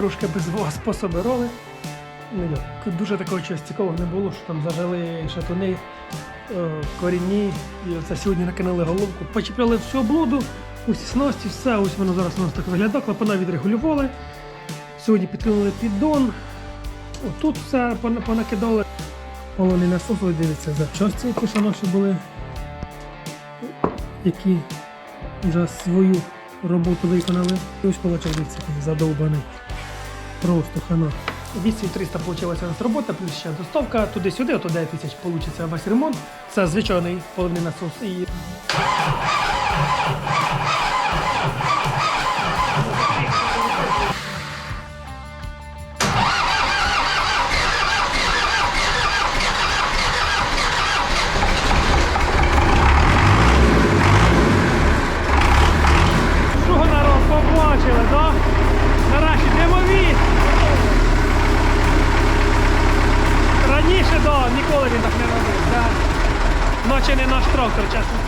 Трошки без вас пособирали. Ну, як, дуже такого чогось цікавого не було, що там зажили шатуни, е, корінні, і оце сьогодні накинули головку, почіпляли всю облуду, усі снасті, все, ось воно зараз у нас так виглядає, клапана відрегулювали. Сьогодні підкинули піддон. Тут все понакидали. Полоний насос, ось дивіться, запчасті, які наші були, які вже свою роботу виконали. І ось дивіться, задовбаний. Просто хана. 8300 вийшла у нас робота, плюс ще доставка туди-сюди, ото 9 тисяч вийде весь ремонт. Це звичайний поливний насос. І Ночі не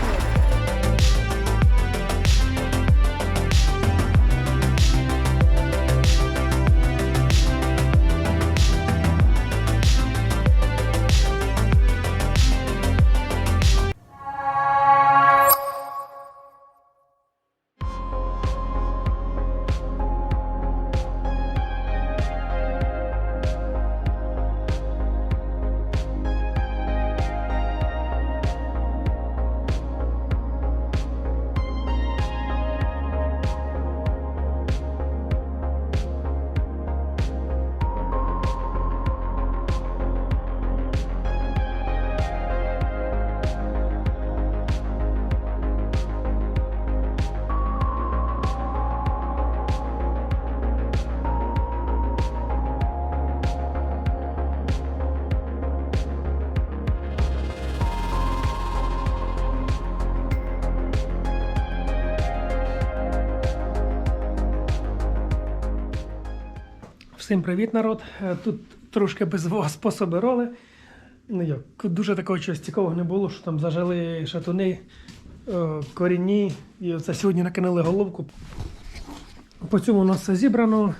Всім привіт, народ. Е, Тут трошки без вас пособирали. Ну як, дуже такого чогось цікавого не було, що там зажили шатуни, е, корінні. І це сьогодні накинули головку. По цьому у нас все зібрано.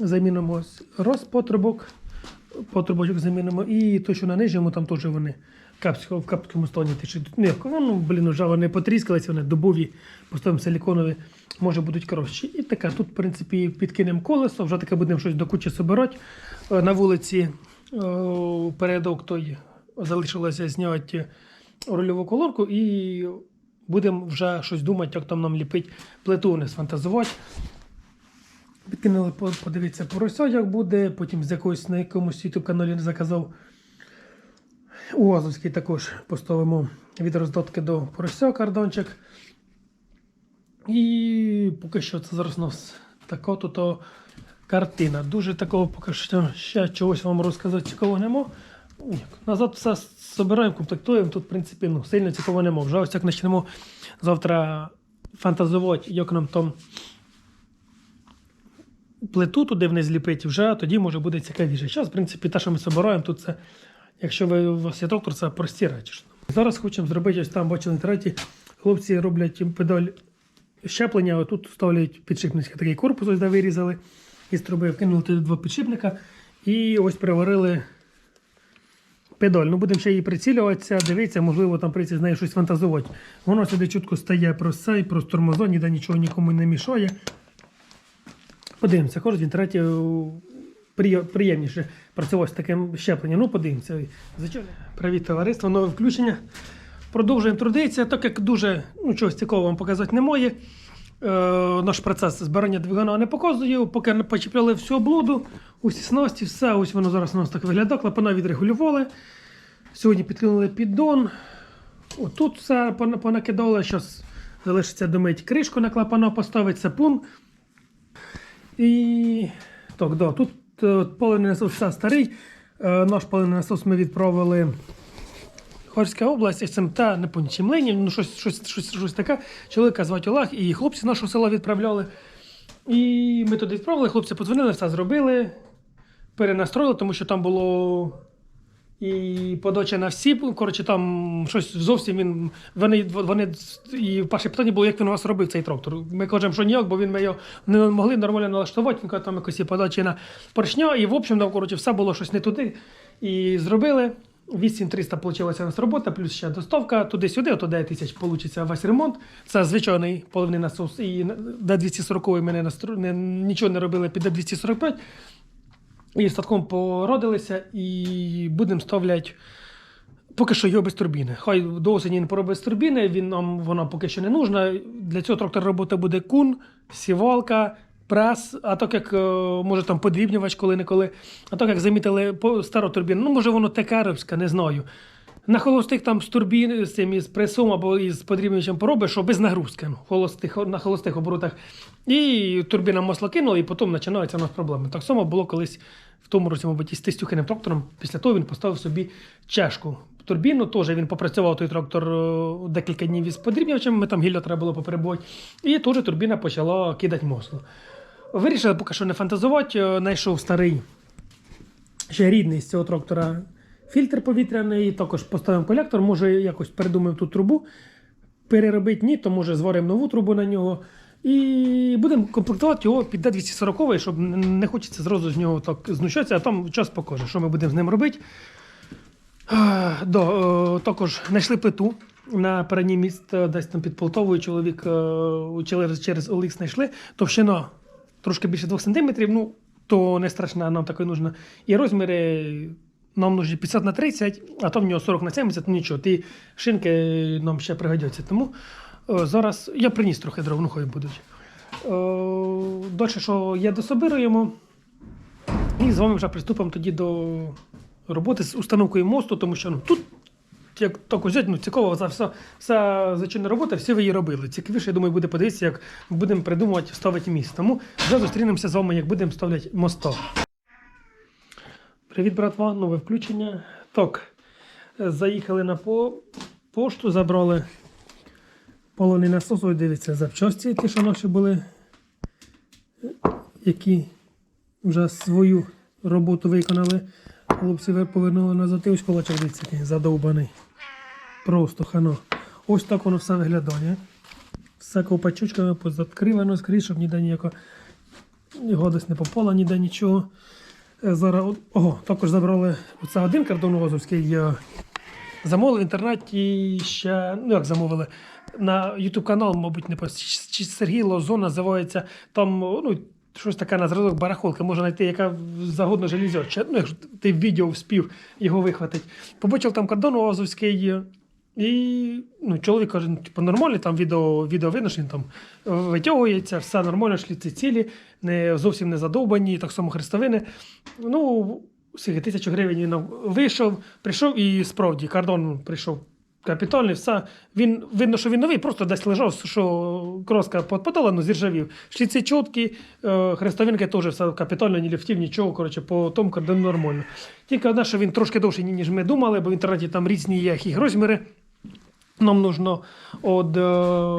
Замінимо ось розпотребок, потребочок замінимо. І то, що на нижньому, там теж вони капсько, в капському стані тишуть. Не, ну, блін, вже вони потріскалися, вони дубові, поставимо силіконові, може будуть коротші. І таке, тут, в принципі, підкинемо колесо, вже таке будемо щось до кучі собирати. Е, На вулиці е, передок той залишилося зняти рульову колонку і будемо вже щось думати, як там нам ліпить плиту, не сфантазувати. Підкинули, по- подивитися порося, як буде. Потім з якогось на якомусь youtube каналі заказав УАЗовський також поставимо від роздатки до порося кардончик. І поки що це зараз у нас така то картина. Дуже такого поки що ще чогось вам розказати цікавого нема. Назад все збираємо, комплектуємо. Тут, в принципі, ну, сильно цікавого нема. Вже ось як почнемо завтра фантазувати, як нам там плиту туди вниз ліпити, вже тоді може буде цікавіше. Зараз, в принципі, те, що ми збираємо, тут це, якщо ви, у вас є доктор, це прості речі. Зараз хочемо зробити ось там, бачили треті. Хлопці роблять педаль щеплення, а тут ставлять підшипницький такий корпус, ось де вирізали із труби, вкинули туди два підшипника і ось приварили педаль. Ну, будемо ще її прицілюватися, дивитися, можливо, там прийти з нею щось фантазувати. Воно сюди чітко стає про цей, про тормозон, ніде нічого нікому не мішає. Подивимося, кожен в інтернеті приємніше працювати з таким щепленням. Ну, подивимося. Привіт, товариство, нове включення. Продовжуємо трудитися, так як дуже ну, чогось цікавого вам показати немає. Е, наш процес збирання двигуна не показую, поки не почіпляли всю облуду, усі снасті, все, ось воно зараз у нас так виглядає, клапана відрегулювали. Сьогодні підкинули піддон. Отут все пона- понакидали, зараз залишиться домить кришку на клапана, поставити сапун. І так, да, тут е, паливний насос старий. Е, наш паливний насос ми відправили Хорська область, СМТ, не по ну щось, щось, щось, щось таке. Чоловіка звати Олег, і хлопці з нашого села відправляли. І ми туди відправили, хлопці подзвонили, все зробили, перенастроїли, тому що там було І подача на всі, коротше, там щось зовсім він. Вони, вони і перше питання було, як він у вас робив цей трактор. Ми кажемо, що ніяк, бо він ми його не могли нормально налаштувати. Він каже, там якось і подачі на поршня, і в общем, там, коротше, все було щось не туди. І зробили. 8300 вийшла у нас робота, плюс ще доставка туди-сюди, ото 9 тисяч вийде весь ремонт. Це звичайний поливний насос. І до 240 ми не, не, нічого не робили під 245. І статком породилися і будемо ставляти. Поки що його без турбіни. Хай до осені він поробить з турбіни, він нам вона поки що не нужна. Для цього трактора робота буде кун, сівалка, прес, а так як е, може там подрібнювач коли-неколи, а так як замітили стару турбіну, ну може воно текаровська, не знаю. На холостих там з турбін, з цим із пресом або із подрібнювачем поробиш, що без нагрузки ну, холостих, на холостих оборотах. І турбіна масло кинула, і потім починаються у нас проблеми. Так само було колись в тому році, мабуть, із тестюхиним трактором. Після того він поставив собі чешку. Турбіну теж він попрацював той трактор е, декілька днів із подрібнювачем, ми там гілля треба було поперебувати. І теж турбіна почала кидати масло. Вирішили поки що не фантазувати, е, знайшов старий ще рідний з цього трактора фільтр повітряний, також поставимо колектор, може якось передумаємо тут трубу. Переробити ні, то може зваримо нову трубу на нього. І будемо комплектувати його під D240, щоб не хочеться зразу з нього так знущатися, а там час покаже, що ми будемо з ним робити. Да, е, також знайшли плиту на передній міст, е, десь там під Полтовою чоловік е, через, через Олікс знайшли. Товщина трошки більше 2 см, ну то не страшна, нам такої нужна. І розміри нам нужні 50 на 30, а то в нього 40 на 70, ну нічого, ті шинки нам ще пригодяться. Тому зараз я приніс трохи дров, ну хай будуть. Е, Далі, що є, дособируємо. І з вами вже приступимо тоді до роботи з установкою мосту, тому що ну, тут, як так взяти, ну, цікаво, за вся, вся зачинна робота, всі ви її робили. Цікавіше, я думаю, буде подивитися, як будемо придумувати ставити міст. Тому вже зустрінемося з вами, як будемо ставляти моста. Привіт, братва, нове включення. Так, е, заїхали на по... пошту, забрали полоний насос, ось дивіться, запчасті, ті, що наші були, які вже свою роботу виконали. Хлопці повернули назад і ось кулачок дивіться, який задовбаний. Просто хано. Ось так воно все виглядає. Все ковпачучками позадкривано, скрізь, щоб ніде ніяка гадость не попала, ніде нічого. Е, Зараз, ого, також забрали оце один кордон Озовський. Замовили в інтернеті ще, ну як замовили, на YouTube канал, мабуть, не чи Сергій Лозо називається. Там ну, щось таке на зразок барахолки, можна знайти, яка загодно железяча. Ну, якщо ти в відео вспів його вихватить. Побачив там кордон Азовський. І ну, чоловік каже, ну, типу, нормально, там відео, відео видно, там витягується, все нормально, шліці цілі, не, зовсім не задовбані, так само хрестовини. Ну, скільки тисячу гривень він вийшов, прийшов і справді кордон прийшов капітальний, все. Він, видно, що він новий, просто десь лежав, що кроска підпадала, ну зіржавів. Шліці чіткі, е, хрестовинки теж все капітально, ні ліфтів, нічого, коротше, по тому кордону нормально. Тільки одне, що він трошки довший, ніж ми думали, бо в інтернеті там різні є розміри. Нам нужно від е,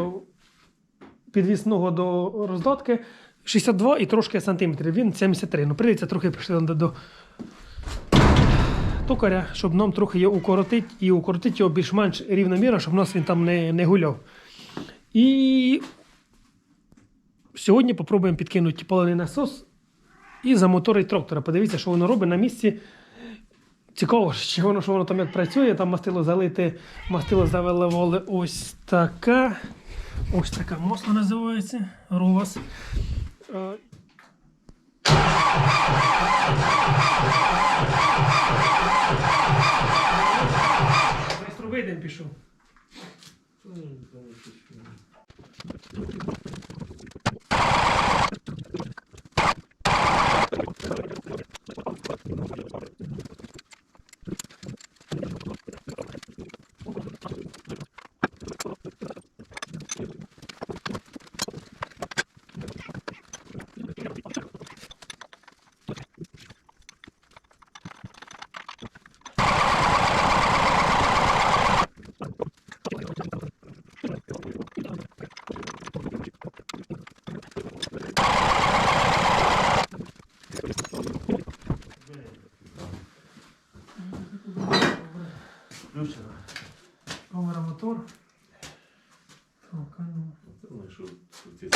підвісного до роздатки 62 і трошки сантиметрів. Він 73. Ну, прийдеться трохи до, до токаря, щоб нам трохи його укоротити і укоротити його більш-менш рівномірно, щоб нас він там не, не гуляв. І сьогодні попробуємо підкинути паливний насос і замоторить трактора. Подивіться, що воно робить на місці. Цікаво, що воно, що воно там як працює, там мастило залити, мастило завеливали ось така. Ось така масло називається. Ровас. Е, Десь Майстру вийдем пішов. Включено. Камера мотор. Так, ну. Думаю, що ці-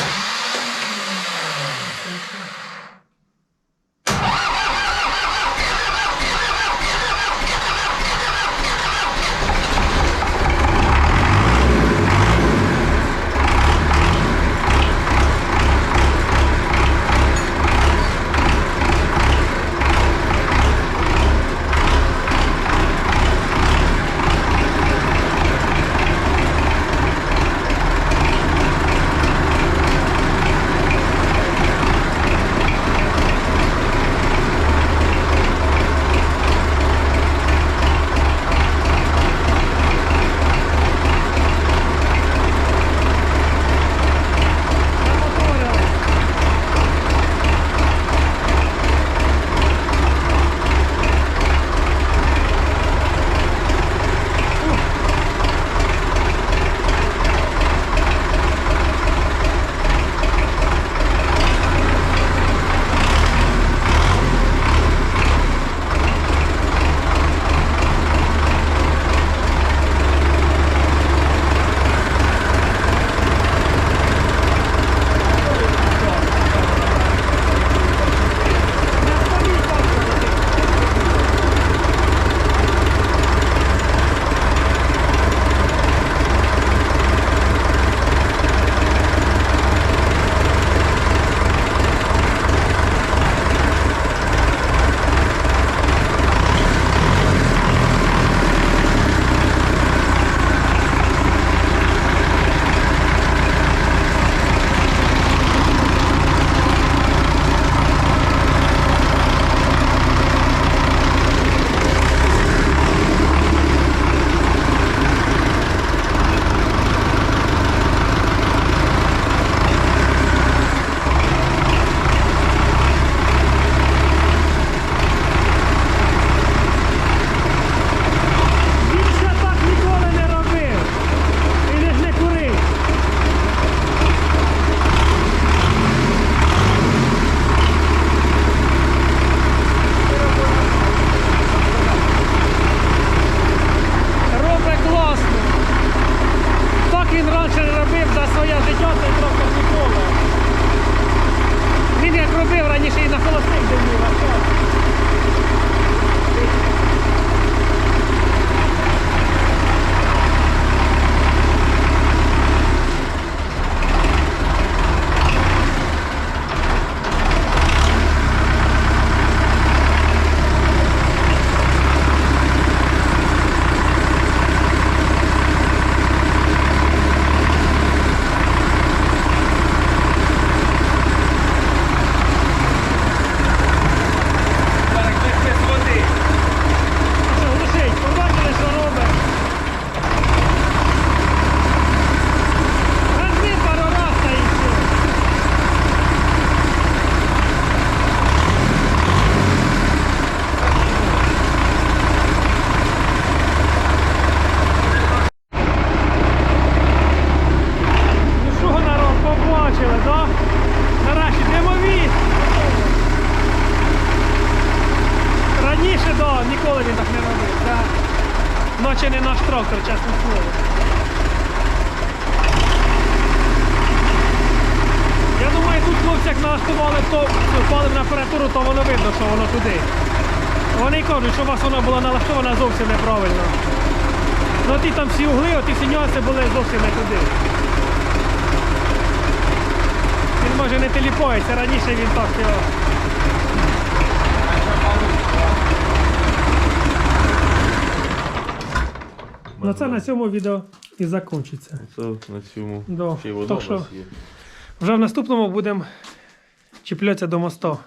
наче не наш трактор, чесне слово. Я думаю, тут хлопці як налаштували то паливну апаратуру, то воно видно, що воно туди. Вони кажуть, що у вас воно було налаштовано зовсім неправильно. Ну ті там всі угли, оті всі нюанси були зовсім не туди. Він може не теліпається, раніше він так його. Ну це на цьому відео і закінчиться. Це на цьому. Да. Ще й вода Так у що- нас є. Вже в наступному будемо чіплятися до моста.